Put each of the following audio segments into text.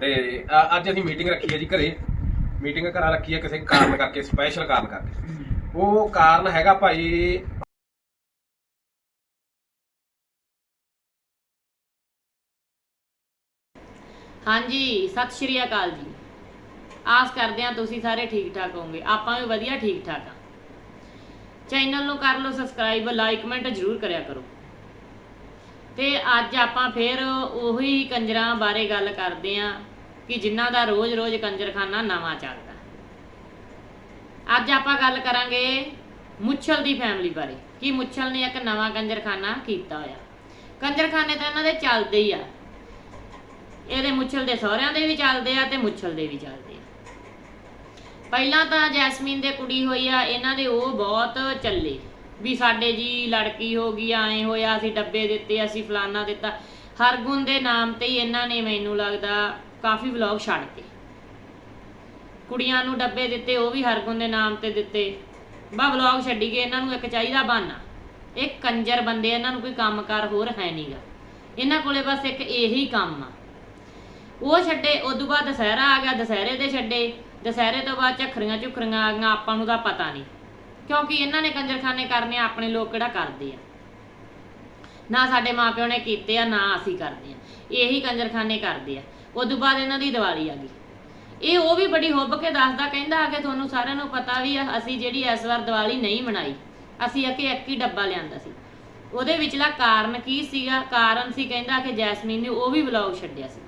ਤੇ, ਅ- ਅੱਜ ਅਸੀਂ ਮੀਟਿੰਗ ਰੱਖੀ ਹੈ ਜੀ ਘਰੇ। ਮੀਟਿੰਗ ਘਰਾਂ ਰੱਖੀ ਹੈ ਕਿਸੇ ਕਾਰਨ ਕਰਕੇ ਸਪੈਸ਼ਲ ਕਾਰਨ ਕਰਕੇ। ਉਹ ਕਾਰਨ ਹੈਗਾ ਭਾਈ ਹਾਂਜੀ, ਸਤਿ ਸ਼੍ਰੀ ਅਕਾਲ ਜੀ। ਆਸ ਕਰਦੇ ਹਾਂ ਤੁਸੀਂ ਸਾਰੇ ਠੀਕ ਠਾਕ ਹੋਵੋਗੇ। ਆਪਾਂ ਵੀ ਵਧੀਆ ਠੀਕ ਠਾਕ ਆ ਚੈਨਲ ਨੂੰ ਕਰ ਲਓ ਸਬਸਕ੍ਰਾਈਬ ਲਾਈਕ ਕਮੈਂਟ ਜ਼ਰੂਰ ਕਰਿਆ ਕਰੋ। ਤੇ ਅੱਜ ਆਪਾਂ ਫੇਰ ਉਹੀ ਕੰਜਰਾਂ ਬਾਰੇ ਗੱਲ ਕਰਦੇ ਹਾਂ। ਕਿ ਜਿਨ੍ਹਾਂ ਦਾ ਰੋਜ਼-ਰੋਜ਼ ਕੰਜਰਖਾਨਾ ਨਵਾਂ ਚੱਲਦਾ। ਅੱਜ ਆਪਾਂ ਗੱਲ ਕਰਾਂਗੇ ਮੁੱਛਲ ਦੀ ਫੈਮਿਲੀ ਬਾਰੇ, ਕਿ ਮੁੱਛਲ ਨੇ ਇੱਕ ਨਵਾਂ ਕੰਜਰਖਾਨਾ ਕੀਤਾ ਹੋਇਆ। ਕੰਜਰਖਾਨੇ ਤਾਂ ਇਹਨਾਂ ਦੇ ਚੱਲਦੇ ਹੀ ਆ। ਇਹਦੇ ਮੁੱਛਲ ਦੇ ਸਹੁਰਿਆਂ ਦੇ ਵੀ ਚੱਲਦੇ ਆ ਤੇ ਮੁੱਛਲ ਦੇ ਵੀ ਚੱਲਦੇ ਆ। ਪਹਿਲਾਂ ਤਾਂ ਜੈਸਮੀਨ ਦੇ ਕੁੜੀ ਹੋਈ ਆ, ਇਹਨਾਂ ਦੇ ਉਹ ਬਹੁਤ ਚੱਲੇ। ਵੀ ਸਾਡੇ ਜੀ ਲੜਕੀ ਹੋ ਗਈ, ਐ ਹੋਇਆ, ਅਸੀਂ ਡੱਬੇ ਦਿੱਤੇ, ਅਸੀਂ ਫਲਾਨਾ ਦਿੱਤਾ। ਹਰਗੁਣ ਦੇ ਨਾਮ ਤੇ ਹੀ ਇਹਨਾਂ ਨੇ ਮੈਨੂੰ ਲੱਗਦਾ ਕਾਫੀ ਵਲੌਗ ਛੱਡਤੇ ਕੁੜੀਆਂ ਨੂੰ ਡੱਬੇ ਦਿੱਤੇ, ਉਹ ਵੀ ਹਰਗੁਣ ਦੇ ਨਾਮ ਤੇ ਦਿੱਤੇ। ਬਾ, ਵਲੌਗ ਛੱਡੀ ਗਏ ਇਹਨਾਂ ਨੂੰ ਇੱਕ ਚਾਹੀਦਾ ਬਹਾਨਾ। ਇਹ ਕੰਜਰ ਬੰਦੇ, ਇਹਨਾਂ ਨੂੰ ਕੋਈ ਕੰਮਕਾਰ ਹੋਰ ਹੈ ਨਹੀਂਗਾ ਇਹਨਾਂ ਕੋਲੇ ਬਸ ਇੱਕ ਇਹੀ ਕੰਮ ਆ। ਉਹ ਛੱਡੇ, ਉਦੋਂ ਬਾਅਦ ਦੁਸਹਿਰਾ ਆ ਗਿਆ, ਦੁਸਹਿਰੇ ਦੇ ਛੱਡੇ। ਦੁਸਹਿਰੇ ਤੋਂ ਬਾਅਦ ਝਖਰੀਆਂ ਝੁਖਰੀਆਂ ਆ ਗਈਆਂ, ਆਪਾਂ ਨੂੰ ਤਾਂ ਪਤਾ ਨਹੀਂ। ਕਿਉਂਕਿ ਇਹਨਾਂ ਨੇ ਕੰਜਰਖਾਨੇ ਕਰਨੇ ਆਪਣੇ ਲੋਕ ਕਿਹੜਾ ਕਰਦੇ ਆ? ਨਾ ਸਾਡੇ ਮਾਪਿਓ ਨੇ ਕੀਤੇ ਆ, ਨਾ ਅਸੀਂ ਕਰਦੇ ਆ। ਇਹੀ ਕੰਜਰਖਾਨੇ ਕਰਦੇ ਆ। ਉਦੋਂ ਬਾਅਦ ਇਹਨਾਂ ਦੀ ਦੀਵਾਲੀ ਆ ਗਈ। ਇਹ ਉਹ ਵੀ ਬੜੀ ਹੁੱਬ ਕੇ ਦੱਸਦਾ, ਕਹਿੰਦਾ ਆ ਕਿ ਤੁਹਾਨੂੰ ਸਾਰਿਆਂ ਨੂੰ ਪਤਾ ਵੀ ਆ, ਅਸੀਂ ਜਿਹੜੀ ਇਸ ਵਾਰ ਦੀਵਾਲੀ ਨਹੀਂ ਮਨਾਈ, ਅਸੀਂ ਅਕੇ ਇੱਕ ਹੀ ਡੱਬਾ ਲਿਆਂਦਾ ਸੀ। ਉਹਦੇ ਵਿਚਲਾ ਕਾਰਨ ਕੀ ਸੀਗਾ? ਕਾਰਨ ਸੀ ਕਹਿੰਦਾ ਕਿ ਜੈਸਮੀਨ ਨੇ ਉਹ ਵੀ ਵਲੌਗ ਛੱਡਿਆ ਸੀ।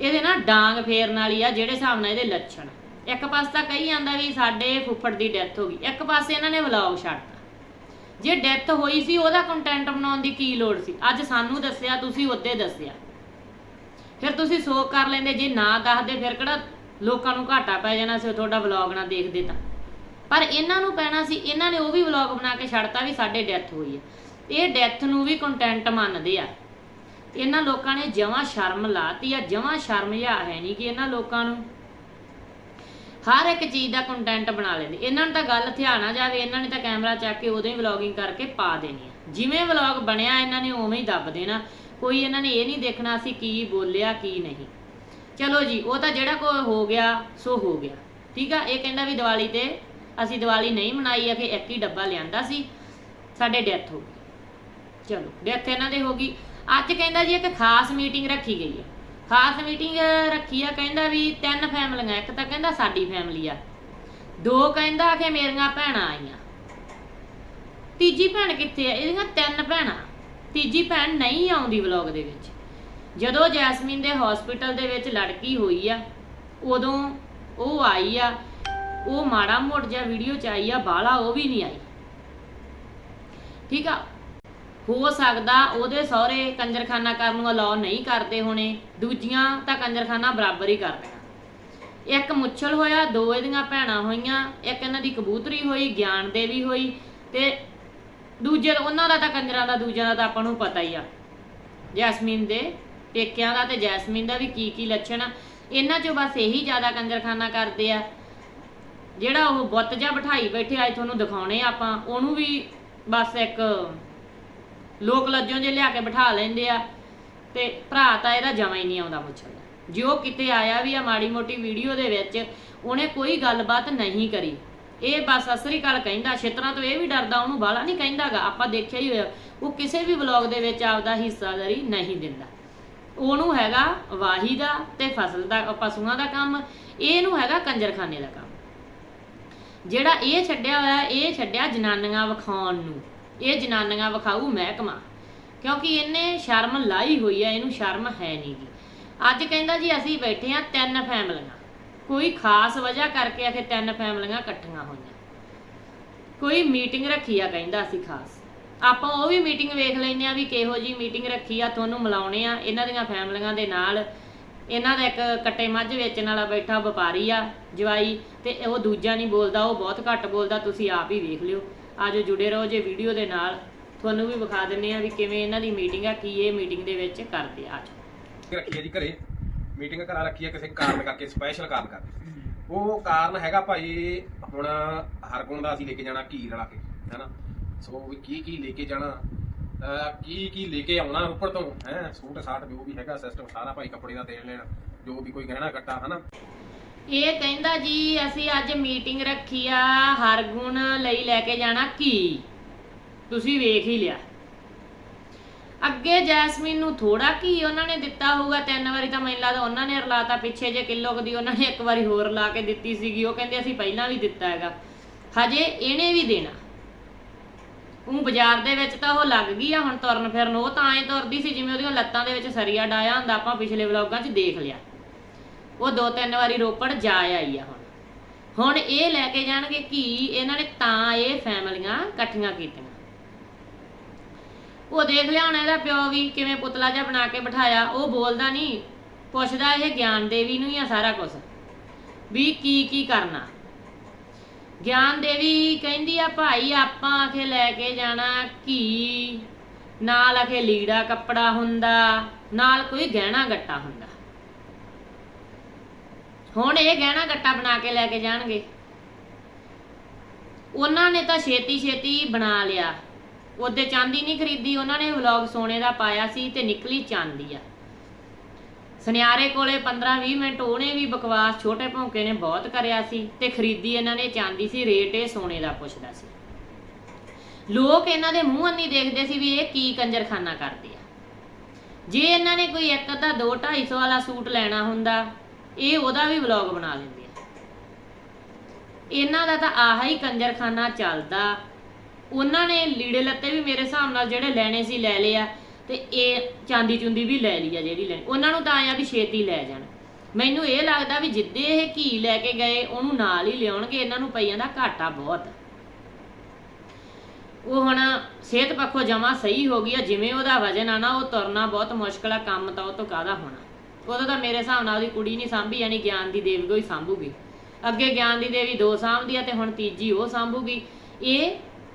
ਇਹਦੇ ਨਾ ਡਾਂਗ ਫੇਰਨ ਵਾਲੀ ਆ, ਜਿਹੜੇ ਹਿਸਾਬ ਨਾਲ ਇਹਦੇ ਲੱਛਣ। ਇੱਕ ਪਾਸੇ ਤਾਂ ਕਹੀ ਜਾਂਦਾ ਵੀ ਸਾਡੇ ਫੁੱਫੜ ਦੀ ਡੈਥ ਹੋ ਗਈ, ਇੱਕ ਪਾਸੇ ਇਹਨਾਂ ਨੇ ਵਲੌਗ ਛੱਡਤਾ। ਜੇ ਡੈਥ ਹੋਈ ਸੀ, ਉਹਦਾ ਕੰਟੈਂਟ ਬਣਾਉਣ ਦੀ ਕੀ ਲੋੜ ਸੀ? ਅੱਜ ਸਾਨੂੰ ਦੱਸਿਆ, ਤੁਸੀਂ ਉਹਦੇ ਦੱਸਿਆ। ਫਿਰ ਤੁਸੀਂ ਸੋਕ ਕਰ ਲੈਂਦੇ, ਜੇ ਨਾ ਦੱਸਦੇ ਫਿਰ ਕਿਹੜਾ ਲੋਕਾਂ ਨੂੰ ਘਾਟਾ ਪੈ ਜਾਣਾ ਸੀ ਤੁਹਾਡਾ ਵਲੌਗ ਨਾ ਦੇਖਦੇ ਤਾਂ। ਪਰ ਇਹਨਾਂ ਨੂੰ ਪੈਣਾ ਸੀ, ਇਹਨਾਂ ਨੇ ਉਹ ਵੀ ਵਲੌਗ ਬਣਾ ਕੇ ਛੱਡਤਾ ਵੀ ਸਾਡੇ ਡੈਥ ਹੋਈ ਹੈ। ਇਹ ਡੈਥ ਨੂੰ ਵੀ ਕੰਟੈਂਟ ਮੰਨਦੇ ਆ। ਇਹਨਾਂ ਲੋਕਾਂ ਨੇ ਜਮਾਂ ਸ਼ਰਮ ਲਾਤੀ ਆ, ਜਮਾਂ ਸ਼ਰਮ ਜਿਹਾ ਹੈ ਨਹੀਂ ਕਿ ਇਹਨਾਂ ਲੋਕਾਂ ਨੂੰ ਹਰ ਇੱਕ ਚੀਜ਼ ਦਾ ਕੰਟੈਂਟ ਬਣਾ ਲੈਂਦੇ। ਇਹਨਾਂ ਨੂੰ ਤਾਂ ਗੱਲ ਥਿਆ ਨਾ ਜਾਵੇ, ਇਹਨਾਂ ਨੇ ਤਾਂ ਕੈਮਰਾ ਚੱਕ ਕੇ ਉਦੋਂ ਹੀ ਵਲੌਗਿੰਗ ਕਰਕੇ ਪਾ ਦੇਣੀ ਜਿਵੇਂ ਵਲੌਗ ਬਣਿਆ, ਇਹਨਾਂ ਨੇ ਉਵੇਂ ਹੀ ਦੱਬ ਦੇਣਾ। ਕੋਈ ਇਹਨਾਂ ਨੇ ਇਹ ਨਹੀਂ ਦੇਖਣਾ ਸੀ ਕੀ ਬੋਲਿਆ, ਕੀ ਨਹੀਂ। ਚਲੋ ਜੀ, ਉਹ ਤਾਂ ਜਿਹੜਾ ਕੋਈ ਹੋ ਗਿਆ, ਸੋ ਹੋ ਗਿਆ। ਠੀਕ ਆ? ਇਹ ਕਹਿੰਦਾ ਵੀ ਦੀਵਾਲੀ ਤੇ ਅਸੀਂ ਦੀਵਾਲੀ ਨਹੀਂ ਮਨਾਈ ਆ, ਕਿ ਇੱਕ ਹੀ ਡੱਬਾ ਲਿਆਂਦਾ ਸੀ। ਸਾਡੇ ਡੈਥ ਹੋ ਗਈ। ਚਲੋ, ਡੈਥ ਇਹਨਾਂ ਦੇ ਹੋ ਗਈ। ਅੱਜ ਕਹਿੰਦਾ ਜੀ ਇੱਕ ਖਾਸ ਮੀਟਿੰਗ ਰੱਖੀ ਗਈ ਹੈ ਖਾਸ ਮੀਟਿੰਗ ਰੱਖੀ ਆ, ਕਹਿੰਦਾ ਵੀ ਤਿੰਨ ਫੈਮਲੀਆਂ, ਇੱਕ ਤਾਂ ਕਹਿੰਦਾ ਸਾਡੀ ਫੈਮਲੀ ਆ। ਦੋ ਕਹਿੰਦਾ ਕਿ ਮੇਰੀਆਂ ਭੈਣਾਂ ਆਈਆਂ। ਤੀਜੀ ਭੈਣ ਕਿੱਥੇ ਆ? ਇਹਦੀਆਂ ਤਿੰਨ ਭੈਣਾਂ। ਤੀਜੀ ਭੈਣ ਨਹੀਂ ਆਉਂਦੀ ਵਲੌਗ ਦੇ ਵਿੱਚ। ਜਦੋਂ ਜੈਸਮੀਨ ਦੇ ਹਸਪੀਟਲ ਦੇ ਵਿੱਚ ਲੜਕੀ ਹੋਈ ਆ, ਉਦੋਂ ਉਹ ਆਈ ਆ, ਉਹ ਮਾੜਾ ਮੋਟ ਜਿਹਾ ਵੀਡੀਓ ਚ ਆਈ ਆ ਬਾਲਾ ਉਹ ਵੀ ਨਹੀਂ ਆਈ। ਠੀਕ ਆ? ਹੋ ਸਕਦਾ ਉਹਦੇ ਸਹੁਰੇ ਕੰਜਰਖਾਨਾ ਕਰਨ ਨੂੰ ਅਲਾਉ ਨਹੀਂ ਕਰਦੇ ਹੋਣੇ, ਦੂਜੀਆਂ ਤਾਂ ਕੰਜਰਖਾਨਾ ਬਰਾਬਰ ਹੀ ਕਰ ਰਹੀਆਂ ਇੱਕ ਮੁੱਛਲ ਹੋਇਆ, ਦੋ ਇਹਦੀਆਂ ਭੈਣਾਂ ਹੋਈਆਂ, ਇੱਕ ਇਹਨਾਂ ਦੀ ਕਬੂਤਰੀ ਹੋਈ, ਗਿਆਨ ਦੇਵੀ ਹੋਈ ਤੇ ਦੂਜੇ ਉਹਨਾਂ ਦਾ ਤਾਂ ਕੰਜਰਾਂ ਦਾ, ਦੂਜਿਆਂ ਦਾ ਤਾਂ ਆਪਾਂ ਨੂੰ ਪਤਾ ਹੀ ਆ। ਜੈਸਮੀਨ ਦੇ ਪੇਕਿਆਂ ਦਾ ਤੇ ਜੈਸਮੀਨ ਦਾ ਵੀ ਕੀ ਕੀ ਲੱਛਣ ਆ। ਇਹਨਾਂ ਚੋਂ ਬਸ ਇਹੀ ਜ਼ਿਆਦਾ ਕੰਜਰਖਾਨਾ ਕਰਦੇ ਆ। ਜਿਹੜਾ ਉਹ ਬੁੱਤ ਜਾ ਬਿਠਾਈ ਬੈਠੇ ਅੱਜ ਤੁਹਾਨੂੰ ਦਿਖਾਉਣੇ ਆ ਆਪਾਂ। ਉਹਨੂੰ ਵੀ ਬਸ ਇੱਕ ਲੋਕ ਲੱਜੋਂ ਜੇ ਲਿਆ ਕੇ ਬਿਠਾ ਲੈਂਦੇ ਆ। ਤੇ ਭਰਾ ਤਾਂ ਇਹਦਾ ਜਮਾ ਹੀ ਨਹੀਂ ਆਉਂਦਾ ਪੁੱਛਣ ਦਾ। ਜੋ ਕਿਤੇ ਆਇਆ ਵੀ ਆ ਮਾੜੀ ਮੋਟੀ ਵੀਡੀਓ ਦੇ ਵਿੱਚ, ਉਹਨੇ ਕੋਈ ਗੱਲਬਾਤ ਨਹੀਂ ਕਰੀ। ਇਹ ਬਸ ਅਸਰੀ ਗੱਲ ਕਹਿੰਦਾ, ਛੇਤਰਾਂ ਤੋਂ ਇਹ ਵੀ ਡਰਦਾ, ਉਹਨੂੰ ਬਾਲਾ ਨਹੀਂ ਕਹਿੰਦਾਗਾ। ਆਪਾਂ ਦੇਖਿਆ ਹੀ ਹੋਇਆ, ਉਹ ਕਿਸੇ ਵੀ ਵਲੌਗ ਦੇ ਵਿੱਚ ਆਪਦਾ ਹਿੱਸਾਦਾਰੀ ਨਹੀਂ ਦਿੰਦਾ। ਉਹਨੂੰ ਹੈਗਾ ਵਾਹੀ ਦਾ ਤੇ ਫਸਲ ਦਾ ਪਸ਼ੂਆਂ ਦਾ ਕੰਮ, ਇਹਨੂੰ ਹੈਗਾ ਕੰਜਰਖਾਨੇ ਦਾ ਕੰਮ। ਜਿਹੜਾ ਇਹ ਛੱਡਿਆ ਹੋਇਆ, ਇਹ ਛੱਡਿਆ ਜਨਾਨੀਆਂ ਵਿਖਾਉਣ ਨੂੰ। ਇਹ ਜਨਾਨੀਆਂ ਵਿਖਾਊ ਮਹਿਕਮਾ। ਕਿਉਂਕਿ ਇਹਨੇ ਸ਼ਰਮ ਲਾਈ ਹੋਈ ਹੈ ਇਹਨੂੰ ਸ਼ਰਮ ਹੈ ਨਹੀਂਗੀ ਅੱਜ ਕਹਿੰਦਾ ਜੀ, ਅਸੀਂ ਬੈਠੇ ਆ ਤਿੰਨ ਫੈਮਲੀਆਂ। ਕੋਈ ਖਾਸ ਵਜ੍ਹਾ ਕਰਕੇ ਆ ਤਿੰਨ ਫੈਮਲੀਆਂ ਇਕੱਠੀਆਂ ਹੋਈਆਂ। ਕੋਈ ਮੀਟਿੰਗ ਰੱਖੀ ਆ ਕਹਿੰਦਾ ਅਸੀਂ ਖਾਸ। ਆਪਾਂ ਉਹ ਵੀ ਮੀਟਿੰਗ ਵੇਖ ਲੈਂਦੇ ਆ ਵੀ ਕਿਹੋ ਜੀ ਮੀਟਿੰਗ ਰੱਖੀ ਆ, ਤੁਹਾਨੂੰ ਮਿਲਾਉਣੇ ਆ, ਇਹਨਾਂ ਦੀਆਂ ਫੈਮਲੀਆਂ ਦੇ ਨਾਲ। ਇਹਨਾਂ ਦਾ ਇੱਕ ਕੱਟੇ ਮੱਝ ਵੇਚਣ ਵਾਲਾ ਬੈਠਾ ਵਪਾਰੀ ਆ, ਜਵਾਈ, ਤੇ ਉਹ ਦੂਜਾ ਨਹੀਂ ਬੋਲਦਾ, ਉਹ ਬਹੁਤ ਘੱਟ ਬੋਲਦਾ, ਤੁਸੀਂ ਆਪ ਹੀ ਵੇਖ ਲਿਓ। ਆਜੋ ਜੁੜੇ ਰਹੋ ਜੇ ਵੀਡੀਓ ਦੇ ਨਾਲ। ਤੁਹਾਨੂੰ ਵੀ ਵਿਖਾ ਦਿੰਨੇ ਆ ਵੀ ਕਿਵੇਂ ਇਹਨਾਂ ਦੀ ਮੀਟਿੰਗ ਆ, ਕੀ ਇਹ ਮੀਟਿੰਗ ਦੇ ਵਿੱਚ ਕਰਦੇ ਆਜੋ। ਰੱਖੀ ਹੈ ਜੀ ਘਰੇ। ਮੀਟਿੰਗ ਘਰਾਂ ਰੱਖੀ ਹੈ ਕਿਸੇ ਕਾਰਨ ਕਰਕੇ ਸਪੈਸ਼ਲ ਕਾਰਨ ਕਰਕੇ। ਉਹ ਕਾਰਨ ਹੈਗਾ ਭਾਈ, ਹੁਣ ਹਰਗੁਣ ਦਾ ਅਸੀਂ ਲੈ ਕੇ ਜਾਣਾ ਘੀ ਰਲਾ ਕੇ, ਹੈਨਾ? ਸੋ ਵੀ ਕੀ ਕੀ ਲੈ ਕੇ ਜਾਣਾ? ਅਹ ਕੀ ਕੀ ਲੈ ਕੇ ਆਉਣਾ ਉੱਪਰ ਤੋਂ, ਹੈ? ਸੂਟ ਸਾਟ ਜੋ ਵੀ ਹੈਗਾ ਸਿਸਟਮ ਸਾਰਾ ਭਾਈ ਕੱਪੜੇ ਦਾ ਦੇਣ ਲੈਣ, ਜੋ ਵੀ ਕੋਈ ਗਹਿਣਾ ਕੱਟਾ ਹਨਾ? ਇਹ ਕਹਿੰਦਾ ਜੀ, ਅਸੀਂ ਅੱਜ ਮੀਟਿੰਗ ਰੱਖੀ ਆ, ਹਰਗੁਣ ਲਈ ਲੈ ਕੇ ਜਾਣਾ ਕੀ ਤੁਸੀਂ ਵੇਖ ਹੀ ਲਿਆ। ਅੱਗੇ ਜੈਸਮੀਨ ਨੂੰ ਥੋੜਾ ਕੀ ਉਹਨਾਂ ਨੇ ਦਿੱਤਾ ਹੋਊਗਾ, ਤਿੰਨ ਵਾਰੀ ਤਾਂ ਮੈਨੂੰ ਲੱਗਦਾ ਉਹਨਾਂ ਨੇ ਰਲਾਤਾ, ਪਿੱਛੇ ਜੇ ਕਿਲੋ ਕੁ ਦੀ ਉਹਨਾਂ ਨੇ ਇੱਕ ਵਾਰੀ ਹੋਰ ਲਾ ਕੇ ਦਿੱਤੀ ਸੀਗੀ, ਉਹ ਕਹਿੰਦੇ ਅਸੀਂ ਪਹਿਲਾਂ ਵੀ ਦਿੱਤਾ ਹੈਗਾ। ਹਜੇ ਇਹਨੇ ਵੀ ਦੇਣਾ। ਉਹ ਬਾਜ਼ਾਰ ਦੇ ਵਿੱਚ ਤਾਂ ਉਹ ਲੱਗ ਗਈ ਆ ਹੁਣ ਤੁਰਨ ਫਿਰਨ, ਉਹ ਤਾਂ ਐ ਤੁਰਦੀ ਸੀ ਜਿਵੇਂ ਉਹਦੀਆਂ ਲੱਤਾਂ ਦੇ ਵਿੱਚ ਸਰੀਆ ਡਾਇਆ ਹੁੰਦਾ, ਆਪਾਂ ਪਿਛਲੇ ਵਲੌਗਾਂ 'ਚ ਦੇਖ ਲਿਆ। ਉਹ ਦੋ ਤਿੰਨ ਵਾਰੀ ਰੋਪੜ ਜਾ ਆਈ ਆ ਹੁਣ। ਹੁਣ ਇਹ ਲੈ ਕੇ ਜਾਣਗੇ ਕੀ ਇਹਨਾਂ ਨੇ ਤਾਂ ਇਹ ਫੈਮਲੀਆਂ ਇਕੱਠੀਆਂ ਕੀਤੀਆਂ। ਉਹ ਦੇਖ ਲਿਆ ਹੁਣ ਇਹਦਾ ਪਿਓ ਵੀ ਕਿਵੇਂ ਪੁਤਲਾ ਜਿਹਾ ਬਣਾ ਕੇ ਬਿਠਾਇਆ, ਉਹ ਬੋਲਦਾ ਨਹੀਂ ਪੁੱਛਦਾ ਇਹ ਗਿਆਨ ਦੇਵੀ ਨੂੰ ਹੀ ਆ ਸਾਰਾ ਕੁਝ ਵੀ ਕੀ ਕੀ ਕਰਨਾ? ਗਿਆਨ ਦੇਵੀ ਕਹਿੰਦੀ ਆ, ਭਾਈ ਆਪਾਂ ਆਖੇ ਲੈ ਕੇ ਜਾਣਾ ਘੀ। ਨਾਲ ਆਖੇ ਲੀੜਾ ਕੱਪੜਾ ਹੁੰਦਾ, ਨਾਲ ਕੋਈ ਗਹਿਣਾ ਗੱਟਾ ਹੁੰਦਾ। ਹੁਣ ਇਹ ਗਹਿਣਾ ਗੱਟਾ ਬਣਾ ਕੇ ਲੈ ਕੇ ਜਾਣਗੇ। ਉਹਨਾਂ ਨੇ ਤਾਂ ਛੇਤੀ ਛੇਤੀ ਬਣਾ ਲਿਆ। ਉਹਦੇ ਚਾਂਦੀ ਨਹੀਂ ਖਰੀਦੀ, ਉਹਨਾਂ ਨੇ ਵਲੌਗ ਸੋਨੇ ਦਾ ਪਾਇਆ ਸੀ ਤੇ ਨਿਕਲੀ ਚਾਂਦੀ ਆ। ਸੁਨਿਆਰੇ ਕੋਲੇ 15-20 ਮਿੰਟ ਉਹਨੇ ਵੀ ਬਕਵਾਸ ਛੋਟੇ ਭੌਂਕੇ ਨੇ ਬਹੁਤ ਕਰਿਆ ਸੀ ਤੇ ਖਰੀਦੀ ਇਹਨਾਂ ਨੇ ਚਾਂਦੀ ਸੀ, ਰੇਟ ਇਹ ਸੋਨੇ ਦਾ ਪੁੱਛਦਾ ਸੀ। ਲੋਕ ਇਹਨਾਂ ਦੇ ਮੂੰਹ ਅੰਨੀ ਦੇਖਦੇ ਸੀ ਵੀ ਇਹ ਕੀ ਕੰਜਰਖਾਨਾ ਕਰਦੇ ਆ। ਜੇ ਇਹਨਾਂ ਨੇ ਕੋਈ ਇੱਕ ਅੱਧਾ 2 250 ਵਾਲਾ ਸੂਟ ਲੈਣਾ ਹੁੰਦਾ, ਇਹ ਉਹਦਾ ਵੀ ਵਲੌਗ ਬਣਾ ਲੈਂਦੇ ਆ। ਇਹਨਾਂ ਦਾ ਤਾਂ ਆਹਾ ਹੀ ਕੰਜਰਖਾਨਾ ਚੱਲਦਾ ਉਹਨਾਂ ਨੇ ਲੀੜੇ ਲੱਤੇ ਵੀ ਮੇਰੇ ਹਿਸਾਬ ਨਾਲ ਜਿਹੜੇ ਲੈਣੇ ਸੀ ਲੈ ਲਿਆ ਤੇ ਇਹ ਚਾਂਦੀ ਚੁੰਦੀ ਵੀ ਲੈ ਲਈ ਆ ਜਿਹੜੀ ਲੈਣੀ। ਉਹਨਾਂ ਨੂੰ ਤਾਂ ਆਇਆ ਵੀ ਛੇਤੀ ਲੈ ਜਾਣ। ਮੈਨੂੰ ਇਹ ਲੱਗਦਾ ਵੀ ਜਿੱਦੇ ਇਹ ਘੀ ਲੈ ਕੇ ਗਏ, ਉਹਨੂੰ ਨਾਲ ਹੀ ਲਿਆਉਣਗੇ, ਇਹਨਾਂ ਨੂੰ ਪਈਆਂ ਦਾ ਘਾਟਾ ਬਹੁਤ। ਉਹ ਹੁਣ ਸਿਹਤ ਪੱਖੋਂ ਜਮਾ ਸਹੀ ਹੋ ਗਈ ਆ, ਜਿਵੇਂ ਉਹਦਾ ਵਜਨ ਆ ਨਾ, ਉਹ ਤੁਰਨਾ ਬਹੁਤ ਮੁਸ਼ਕਲ ਆ, ਕੰਮ ਤਾਂ ਉਹ ਤੋਂ ਕਾਹਦਾ ਹੋਣਾ। ਉਹਦਾ ਤਾਂ ਮੇਰੇ ਹਿਸਾਬ ਨਾਲ ਉਹਦੀ ਕੁੜੀ ਨਹੀਂ ਸਾਂਭੀ, ਯਾਨੀ ਗਿਆਨ ਦੀ ਦੇਵੀ ਕੋਈ ਸਾਂਭੂਗੀ। ਅੱਗੇ ਗਿਆਨ ਦੀ ਦੇਵੀ ਦੋ ਸਾਂਭਦੀ ਆ ਤੇ ਹੁਣ ਤੀਜੀ ਉਹ ਸਾਂਭੂਗੀ। ਇਹ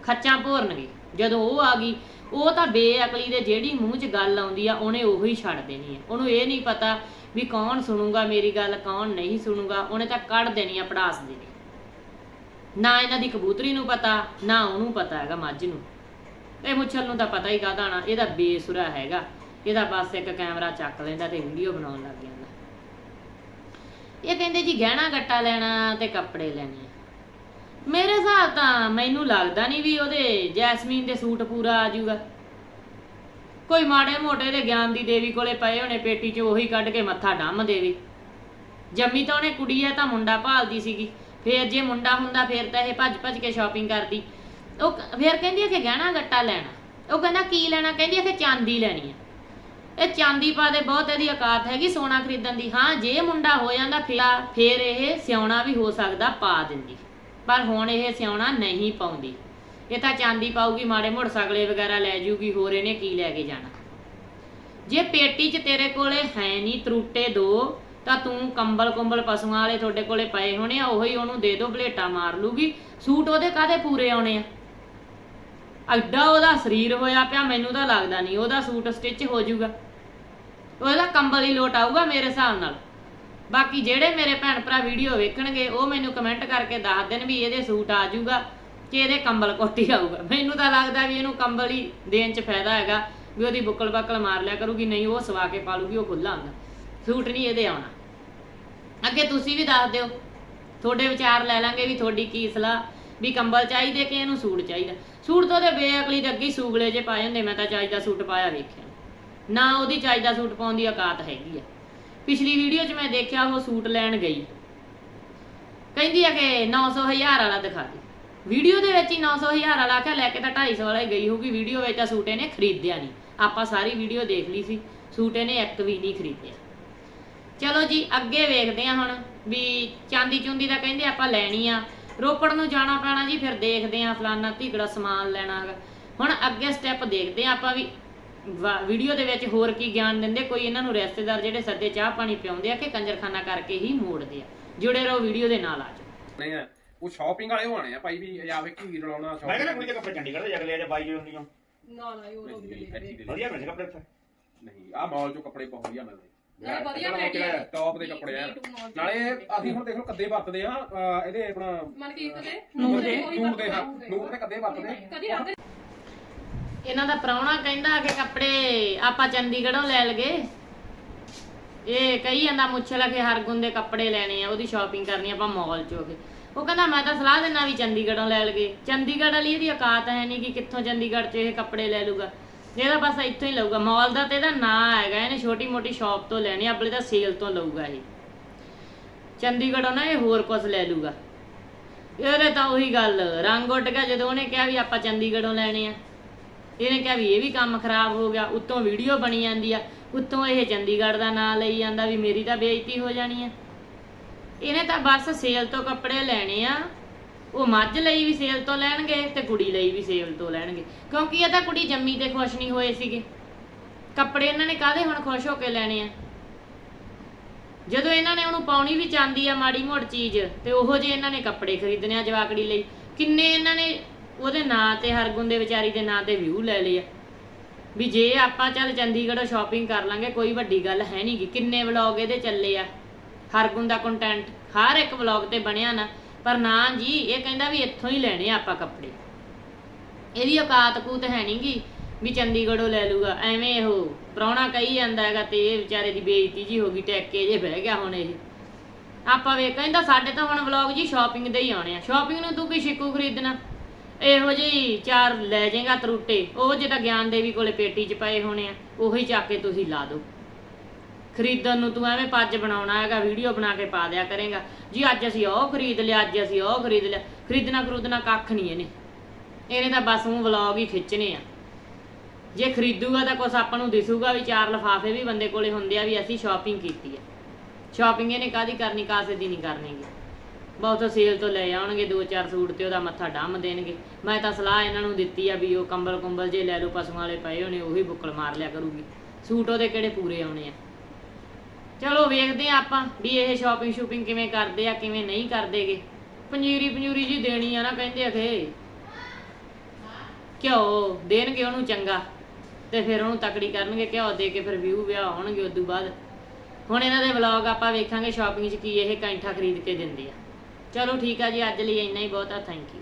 ਖੱਚਾਂ ਭੋਰਨਗੇ। ਜਦੋਂ ਉਹ ਆ ਗਈ, ਉਹ ਤਾਂ ਬੇਅਕਲੀ ਦੇ ਜਿਹੜੀ ਮੂੰਹ 'ਚ ਗੱਲ ਆਉਂਦੀ ਆ, ਉਹਨੇ ਉਹੀ ਛੱਡ ਦੇਣੀ ਆ। ਉਹਨੂੰ ਇਹ ਨਹੀਂ ਪਤਾ ਵੀ ਕੌਣ ਸੁਣੂਗਾ ਮੇਰੀ ਗੱਲ, ਕੌਣ ਨਹੀਂ ਸੁਣੂਗਾ। ਉਹਨੇ ਤਾਂ ਕੱਢ ਦੇਣੀ ਆ, ਪੜਾਸ ਦੇਣੀ ਨਾ ਇਹਨਾਂ ਦੀ ਕਬੂਤਰੀ ਨੂੰ ਪਤਾ, ਨਾ ਉਹਨੂੰ ਪਤਾ ਹੈਗਾ ਮੱਝ ਨੂੰ। ਇਹ ਮੁੱਛਲ ਨੂੰ ਤਾਂ ਪਤਾ ਹੀ ਕਾਹਦਾ ਨਾ, ਇਹਦਾ ਬੇਸੁਰਾ ਹੈਗਾ। ਇਹਦਾ ਬਸ ਇੱਕ ਕੈਮਰਾ ਚੱਕ ਲੈਂਦਾ ਤੇ ਵੀਡੀਓ ਬਣਾਉਣ ਲੱਗ ਜਾਂਦਾ। ਇਹ ਕਹਿੰਦੇ ਜੀ ਗਹਿਣਾ ਗੱਟਾ ਲੈਣਾ ਤੇ ਕੱਪੜੇ ਲੈਣੇ ਮੇਰੇ ਹਿਸਾਬ ਤਾਂ ਮੈਨੂੰ ਲੱਗਦਾ ਨਹੀਂ ਵੀ ਉਹਦੇ ਜੈਸਮੀਨ ਦੇ ਸੂਟ ਪੂਰਾ ਆ ਜਾਊਗਾ। ਕੋਈ ਮਾੜੇ ਮੋਟੇ ਦੇ ਗਿਆਨ ਦੀ ਦੇਵੀ ਕੋਲੇ ਪਏ ਹੋਣੇ, ਪੇਟੀ 'ਚ ਉਹੀ ਕੱਢ ਕੇ ਮੱਥਾ ਡੰਮ ਦੇਵੇ। ਜੰਮੀ ਤਾਂ ਉਹਨੇ ਕੁੜੀ ਆ, ਤਾਂ ਮੁੰਡਾ ਭਾਲਦੀ ਸੀਗੀ। ਫੇਰ ਜੇ ਮੁੰਡਾ ਹੁੰਦਾ, ਫੇਰ ਤਾਂ ਇਹ ਭੱਜ ਭੱਜ ਕੇ ਸ਼ਾਪਿੰਗ ਕਰਦੀ। ਉਹ ਕ- ਫੇਰ ਕਹਿੰਦੀ ਆ ਕਿ ਗਹਿਣਾ ਗੱਟਾ ਲੈਣਾ। ਉਹ ਕਹਿੰਦਾ, ਕੀ ਲੈਣਾ? ਕਹਿੰਦੀ ਆ ਕਿ ਚਾਂਦੀ ਲੈਣੀ ਆ। ਇਹ ਚਾਂਦੀ ਪਾ ਦੇ ਬਹੁਤ ਇਹਦੀ ਔਕਾਤ ਹੈਗੀ ਸੋਨਾ ਖਰੀਦਣ ਦੀ। ਹਾਂ, ਜੇ ਮੁੰਡਾ ਹੋ ਜਾਂਦਾ, ਫੇਰ ਫੇਰ ਇਹ ਸਿਉਣਾ ਵੀ ਹੋ ਸਕਦਾ, ਪਾ ਦਿੰਦੀ। ਪਰ ਹੁਣ ਇਹ ਸਿਆਉਣਾ ਨਹੀਂ ਪਾਉਂਦੀ। ਇਹ ਤਾਂ ਚਾਂਦੀ ਪਾਊਗੀ, ਮਾੜੇ ਮੋੜ ਸਗਲੇ ਵਗੈਰਾ ਲੈ ਜੂਗੀ, ਹੋਰ ਇਹਨੇ ਕੀ ਲੈ ਕੇ ਜਾਣਾ? ਜੇ ਪੇਟੀ 'ਚ ਤੇਰੇ ਕੋਲੇ ਹੈ ਨਹੀਂ ਤਰੂਟੇ ਦੋ, ਤਾਂ ਤੂੰ ਕੰਬਲ ਕੰਬਲ ਪਸ਼ੂਆਂ ਵਾਲੇ ਤੁਹਾਡੇ ਕੋਲੇ ਪਏ ਹੋਣੇ ਆ, ਉਹੀ ਉਹਨੂੰ ਦੇ ਦੋ, ਬਲੇਟਾ ਮਾਰ ਲੂਗੀ। ਸੂਟ ਉਹਦੇ ਕਾਦੇ ਪੂਰੇ ਆਉਣੇ ਆ? ਐਡਾ ਉਹਦਾ ਸਰੀਰ ਹੋਇਆ ਪਿਆ, ਮੈਨੂੰ ਤਾਂ ਲੱਗਦਾ ਨਹੀਂ ਉਹਦਾ ਸੂਟ ਸਟਿਚ ਹੋ ਜਾਊਗਾ ਉਹਦਾ ਕੰਬਲ ਹੀ ਲੋਟ ਆਊਗਾ ਮੇਰੇ ਹਿਸਾਬ ਨਾਲ। ਬਾਕੀ ਜਿਹੜੇ ਮੇਰੇ ਭੈਣ ਭਰਾ ਵੀਡੀਓ ਵੇਖਣਗੇ, ਉਹ ਮੈਨੂੰ ਕਮੈਂਟ ਕਰਕੇ ਦੱਸ ਦੇਣ ਵੀ ਇਹਦੇ ਸੂਟ ਆ ਜਾਊਗਾ ਕਿ ਇਹਦੇ ਕੰਬਲ ਕੋਟੀ ਆਊਗਾ। ਮੈਨੂੰ ਤਾਂ ਲੱਗਦਾ ਵੀ ਇਹਨੂੰ ਕੰਬਲ ਹੀ ਦੇਣ 'ਚ ਫਾਇਦਾ ਹੈਗਾ, ਵੀ ਉਹਦੀ ਬੁੱਕਲ ਬੱਕਲ ਮਾਰ ਲਿਆ ਕਰੂਗੀ, ਨਹੀਂ ਉਹ ਸਵਾ ਕੇ ਪਾ ਲੂਗੀ, ਉਹ ਖੁੱਲਾ ਹੁੰਦਾ। ਸੂਟ ਨਹੀਂ ਇਹਦੇ ਆਉਣਾ। ਅੱਗੇ ਤੁਸੀਂ ਵੀ ਦੱਸ ਦਿਓ। ਤੁਹਾਡੇ ਵਿਚਾਰ ਲੈ ਲਾਂਗੇ ਵੀ ਤੁਹਾਡੀ ਕੀ ਸਲਾਹ, ਵੀ ਕੰਬਲ ਚਾਹੀਦੇ ਕਿ ਇਹਨੂੰ ਸੂਟ ਚਾਹੀਦਾ। ਸੂਟ ਤਾਂ ਉਹਦੇ ਬੇਅਕਲੀ ਦੇ ਅੱਗੇ ਸੂਗਲੇ ਜੇ ਪਾਏ ਹੁੰਦੇ, ਮੈਂ ਤਾਂ ਚਾਹੀਦਾ ਸੂਟ ਪਾਇਆ ਵੇਖਿਆ। ਨਾ ਉਹਦੀ ਚਾਹੀਦਾ ਸੂਟ ਪਾਉਣ ਦੀ ਔਕਾਤ ਹੈਗੀ ਆ। ਪਿਛਲੀ ਵੀਡੀਓ 'ਚ ਮੈਂ ਦੇਖਿਆ ਉਹ ਸੂਟ ਲੈਣ ਗਈ। ਕਹਿੰਦੀ ਆ ਕਿ 900 ਵਾਲਾ ਦਿਖਾ ਦੇ। ਵੀਡੀਓ ਦੇ ਵਿੱਚ ਹੀ 900 ਵਾਲਾ ਆਖਿਆ, ਲੈ ਕੇ ਤਾਂ 250 ਵਾਲਾ ਹੀ ਗਈ ਹੋਊਗੀ। ਵੀਡੀਓ ਵਿੱਚ ਤਾਂ ਸੂਟ ਇਹਨੇ ਖਰੀਦਿਆ ਨਹੀਂ। ਆਪਾਂ ਸਾਰੀ ਵੀਡੀਓ ਦੇਖ ਲਈ ਸੀ। ਸੂਟ ਇਹਨੇ ਇੱਕ ਵੀ ਨਹੀਂ ਖਰੀਦਿਆ। ਚਲੋ ਜੀ, ਅੱਗੇ ਵੇਖਦੇ ਆ ਹੁਣ ਵੀ ਚਾਂਦੀ ਚੁੰਦੀ ਦਾ ਕਹਿੰਦੇ ਆਪਾਂ ਲੈਣੀ ਆ। ਰੋਪੜ ਨੂੰ ਜਾਣਾ ਪੈਣਾ ਜੀ, ਫਿਰ ਦੇਖਦੇ ਆ ਫਲਾਨਾ ਧੀਕੜਾ ਸਮਾਨ ਲੈਣਾ ਹੁਣ ਅੱਗੇ ਸਟੈਪ ਦੇਖਦੇ ਆ ਆਪਾਂ ਵੀ ਵੀਡੀਓ ਦੇ ਵਿੱਚ ਹੋਰ ਕੀ ਗਿਆਨ ਦਿੰਦੇ? ਕੋਈ ਇਹਨਾਂ ਨੂੰ ਰਿਸ਼ਤੇਦਾਰ ਜਿਹੜੇ ਸੱਦੇ ਚਾਹ ਪਾਣੀ ਪਿਆਉਂਦੇ ਆ ਕਿ ਕੰਜਰਖਾਨਾ ਕਰਕੇ ਹੀ ਮੋੜਦੇ ਆ? ਜੁੜੇ ਰਹੋ ਵੀਡੀਓ ਦੇ ਨਾਲ ਆ ਜਾਓ ਨਹੀਂ ਆ ਉਹ ਸ਼ਾਪਿੰਗ ਵਾਲੇ ਹੋਣੇ ਆ ਭਾਈ ਵੀ ਜਾਵੇ ਕੀ ਰਲਾਉਣਾ ਮੈਂ ਕਹਿੰਦਾ ਕੁੜੀ ਦੇ ਕੱਪੜੇ ਚੰਡੀਗੜ੍ਹ ਦੇ ਅਗਲੇ ਆ ਜਾਂ ਬਾਈ ਦੇ ਹੁੰਦੀਆਂ ਨਾ ਨਾ ਇਹ ਉਹ ਲੋਕ ਇੱਥੇ। ਵਧੀਆ ਮਿਲਦੇ ਕੱਪੜੇ ਉੱਥੇ ਨਹੀਂ ਆ ਮਾਲ ਚੋਂ ਕੱਪੜੇ ਬਹੁਤ ਵਧੀਆ ਮਿਲਦੇ। ਨਾਲੇ ਵਧੀਆ variety ਆ। ਟੌਪ ਦੇ ਕੱਪੜੇ ਆ। ਨਾਲੇ ਅਸੀਂ ਹੁਣ ਦੇਖ ਲਓ ਕੱਦੇ ਵਰਤਦੇ ਆ ਇਹਦੇ ਆਪਣਾ ਮਨ ਕੀ ਕਦੇ ਨੂਰ ਦੇ ਨੂਰ ਦੇ ਨੂਰ ਦੇ। ਕੱਦੇ ਵਰਤਦੇ। ਕਦੀ ਇਹਨਾਂ ਦਾ ਪ੍ਰਾਹੁਣਾ ਕਹਿੰਦਾ ਕਿ ਕੱਪੜੇ ਆਪਾਂ ਚੰਡੀਗੜ੍ਹੋਂ ਲੈ ਲਗੇ। ਇਹ ਕਹੀ ਜਾਂਦਾ ਮੁੱਛਲਾ ਕਿ ਹਰਗੁਣ ਦੇ ਕੱਪੜੇ ਲੈਣੇ ਆ, ਉਹਦੀ ਸ਼ਾਪਿੰਗ ਕਰਨੀ ਆਪਾਂ ਮਾਲ ਚੋਂ ਕੇ। ਉਹ ਕਹਿੰਦਾ, ਮੈਂ ਤਾਂ ਸਲਾਹ ਦਿੰਦਾ ਵੀ ਚੰਡੀਗੜ੍ਹੋਂ ਲੈ ਲਗੇ। ਚੰਡੀਗੜ੍ਹ ਵਾਲੀ ਇਹਦੀ ਔਕਾਤ ਹੈ ਨਹੀਂ ਕਿ ਕਿੱਥੋਂ ਚੰਡੀਗੜ੍ਹ 'ਚ ਇਹ ਕੱਪੜੇ ਲੈ ਲੂਗਾ ਇਹਦਾ ਬਸ ਇੱਥੋਂ ਹੀ ਲਊਗਾ। ਮਾਲ ਦਾ ਤੇ ਇਹਦਾ ਨਾਂ ਹੈਗਾ, ਇਹਨੇ ਛੋਟੀ ਮੋਟੀ ਸ਼ਾਪ ਤੋਂ ਲੈਣੀ ਆਪਣੇ ਤਾਂ ਸੇਲ ਤੋਂ ਲਊਗਾ ਇਹ। ਚੰਡੀਗੜ੍ਹੋਂ ਨਾ ਇਹ ਹੋਰ ਕੁਝ ਲੈ ਲੂਗਾ ਇਹਦੇ ਤਾਂ ਉਹੀ ਗੱਲ, ਰੰਗ ਉੱਡ ਗਿਆ, ਜਦੋਂ ਉਹਨੇ ਕਿਹਾ ਵੀ ਆਪਾਂ ਚੰਡੀਗੜ੍ਹੋਂ ਲੈਣੇ ਆ। ਇਹਨੇ ਕਿਹਾ ਵੀ ਇਹ ਵੀ ਕੰਮ ਖਰਾਬ ਹੋ ਗਿਆ, ਉੱਤੋਂ ਵੀਡੀਓ ਬਣੀ ਜਾਂਦੀ ਆ, ਉੱਤੋਂ ਇਹ ਚੰਡੀਗੜ੍ਹ ਦਾ ਨਾਂ ਲਈ ਜਾਂਦਾ ਵੀ ਮੇਰੀ ਤਾਂ ਬੇਇੱਜ਼ਤੀ ਹੋ ਜਾਣੀ ਆ। ਇਹਨੇ ਤਾਂ ਬਸ ਸੇਲ ਤੋਂ ਕੱਪੜੇ ਲੈਣੇ ਆ, ਉਹ ਮੱਝ ਲਈ ਵੀ ਸੇਲ ਤੋਂ ਲੈਣਗੇ ਤੇ ਕੁੜੀ ਲਈ ਵੀ ਸੇਲ ਤੋਂ ਲੈਣਗੇ। ਕਿਉਂਕਿ ਇਹ ਤਾਂ ਕੁੜੀ ਜੰਮੀ ਤੇ ਖੁਸ਼ ਨਹੀਂ ਹੋਏ ਸੀਗੇ। ਕੱਪੜੇ ਇਹਨਾਂ ਨੇ ਕਾਹਦੇ ਹੁਣ ਖੁਸ਼ ਹੋ ਕੇ ਲੈਣੇ ਆ? ਜਦੋਂ ਇਹਨਾਂ ਨੇ ਉਹਨੂੰ ਪਾਉਣੀ ਵੀ ਚਾਹੁੰਦੀ ਆ ਮਾੜੀ ਮੋੜ ਚੀਜ਼, ਤੇ ਉਹੋ ਜਿਹੇ ਇਹਨਾਂ ਨੇ ਕੱਪੜੇ ਖਰੀਦਣੇ ਆ ਜਵਾਕੜੀ ਲਈ। ਕਿੰਨੇ ਇਹਨਾਂ ਨੇ ਉਹਦੇ ਨਾਂ ਤੇ ਹਰਗੁਣ ਦੇ ਵਿਚਾਰੀ ਦੇ ਨਾਂ ਤੇ ਵਿਊ ਲੈ ਲਏ ਵੀ ਜੇ ਆਪਾਂ ਚੱਲ ਚੰਡੀਗੜ੍ਹੋਂ ਸ਼ਾਪਿੰਗ ਕਰ ਲਾਂਗੇ, ਕੋਈ ਵੱਡੀ ਗੱਲ ਹੈ ਨਹੀਂਗੀ ਕਿੰਨੇ ਵਲੌਗ ਇਹਦੇ ਚੱਲੇ ਆ। ਹਰਗੁਣ ਦਾ ਕੰਟੈਂਟ ਹਰ ਇੱਕ ਵਲੌਗ ਤੇ ਬਣਿਆ ਨਾ। ਪਰ ਨਾ ਜੀ, ਇਹ ਕਹਿੰਦਾ ਵੀ ਇੱਥੋਂ ਹੀ ਲੈਣੇ ਆਪਾਂ ਕੱਪੜੇ। ਇਹਦੀ ਔਕਾਤ ਕੂਤ ਹੈ ਨਹੀਂਗੀ ਵੀ ਚੰਡੀਗੜ੍ਹੋਂ ਲੈ ਲੂਗਾ। ਐਵੇਂ ਉਹ ਪ੍ਰਾਹੁਣਾ ਕਹੀ ਜਾਂਦਾ ਹੈਗਾ ਤੇ ਇਹ ਵਿਚਾਰੇ ਦੀ ਬੇਇੱਜ਼ਤੀ ਜੀ ਹੋ ਗਈ, ਟੈਕ ਕੇ ਜੇ ਬਹਿ ਗਿਆ ਹੁਣ ਇਹ। ਆਪਾਂ ਵੇ ਕਹਿੰਦਾ ਸਾਡੇ ਤਾਂ ਹੁਣ ਵਲੌਗ ਜੀ ਸ਼ਾਪਿੰਗ ਦੇ ਹੀ ਆਉਣੇ ਆ। ਸ਼ਾਪਿੰਗ ਨੂੰ ਤੂੰ ਕੀ ਸ਼ਿਕੂ ਖਰੀਦਣਾ? ਇਹੋ ਜਿਹੀ ਚਾਰ ਲੈ ਜਾਏਗਾ ਤਰੂਟੇ। ਉਹ ਜਿਹਦਾ ਗਿਆਨ ਦੇਵੀ ਕੋਲੇ ਪੇਟੀ 'ਚ ਪਏ ਹੋਣੇ ਆ, ਉਹੀ ਚੱਕ ਕੇ ਤੁਸੀਂ ਲਾ ਦਿਓ। ਖਰੀਦਣ ਨੂੰ ਤੂੰ ਐਵੇਂ ਪੱਜ ਬਣਾਉਣਾ ਹੈਗਾ, ਵੀਡੀਓ ਬਣਾ ਕੇ ਪਾ ਦਿਆ ਕਰੇਗਾ। ਜੀ ਅੱਜ ਅਸੀਂ ਉਹ ਖਰੀਦ ਲਿਆ, ਅੱਜ ਅਸੀਂ ਉਹ ਖਰੀਦ ਲਿਆ। ਖਰੀਦਣਾ ਖਰੂਦਣਾ ਕੱਖ ਨਹੀਂ ਇਹਨੇ। ਇਹਨੇ ਤਾਂ ਬਸ ਉਹ ਵਲੌਗ ਹੀ ਖਿੱਚਣੇ ਆ। ਜੇ ਖਰੀਦੂਗਾ ਤਾਂ ਕੁਛ ਆਪਾਂ ਨੂੰ ਦਿਸੂਗਾ ਵੀ ਚਾਰ ਲਫਾਫੇ ਵੀ ਬੰਦੇ ਕੋਲੇ ਹੁੰਦੇ ਆ ਵੀ ਅਸੀਂ ਸ਼ਾਪਿੰਗ ਕੀਤੀ ਹੈ ਸ਼ਾਪਿੰਗ ਇਹਨੇ ਕਾਦੀ ਕਰਨੀ, ਕਾਸੇ ਦੀ ਨਹੀਂ ਕਰਨੀਗੀ ਬਹੁਤ ਸੇਲ ਤੋਂ ਲੈ ਆਉਣਗੇ, ਦੋ ਚਾਰ ਸੂਟ ਤੇ ਉਹਦਾ ਮੱਥਾ ਡੰਮ ਦੇਣਗੇ। ਮੈਂ ਤਾਂ ਸਲਾਹ ਇਹਨਾਂ ਨੂੰ ਦਿੱਤੀ ਆ ਵੀ ਉਹ ਕੰਬਲ ਕੁੰਬਲ ਜੇ ਲੈ ਲਓ, ਪਸ਼ੂਆਂ ਵਾਲੇ ਪਏ ਹੋਣੇ, ਉਹੀ ਬੁੱਕਲ ਮਾਰ ਲਿਆ ਕਰੂਗੀ। ਸੂਟ ਉਹਦੇ ਕਿਹੜੇ ਪੂਰੇ ਆਉਣੇ ਆ? ਚਲੋ ਵੇਖਦੇ ਆ ਆਪਾਂ ਵੀ ਇਹ ਸ਼ਾਪਿੰਗ ਸ਼ੂਪਿੰਗ ਕਿਵੇਂ ਕਰਦੇ ਆ, ਕਿਵੇਂ ਨਹੀਂ ਕਰਦੇਗੇ। ਪੰਜੀਰੀ ਪੰਜੂਰੀ ਜੀ ਦੇਣੀ ਆ ਨਾ, ਕਹਿੰਦੇ ਆ ਘਿਓ ਦੇਣਗੇ ਉਹਨੂੰ ਚੰਗਾ, ਤੇ ਫਿਰ ਉਹਨੂੰ ਤਕੜੀ ਕਰਨਗੇ, ਘਿਓ ਦੇ ਕੇ ਫਿਰ ਵਿਊ ਵਿਆਹ ਹੋਣਗੇ ਉਦੋਂ ਬਾਅਦ। ਹੁਣ ਇਹਨਾਂ ਦੇ ਵਲੌਗ ਆਪਾਂ ਵੇਖਾਂਗੇ ਸ਼ਾਪਿੰਗ 'ਚ ਕੀ ਇਹ ਕੈਂਠਾ ਖਰੀਦ ਕੇ ਦਿੰਦੇ ਆ। ਚਲੋ ਠੀਕ ਆ ਜੀ ਅੱਜ ਲਈ ਇੰਨਾ ਹੀ ਬਹੁਤ ਆ ਥੈਂਕ ਯੂ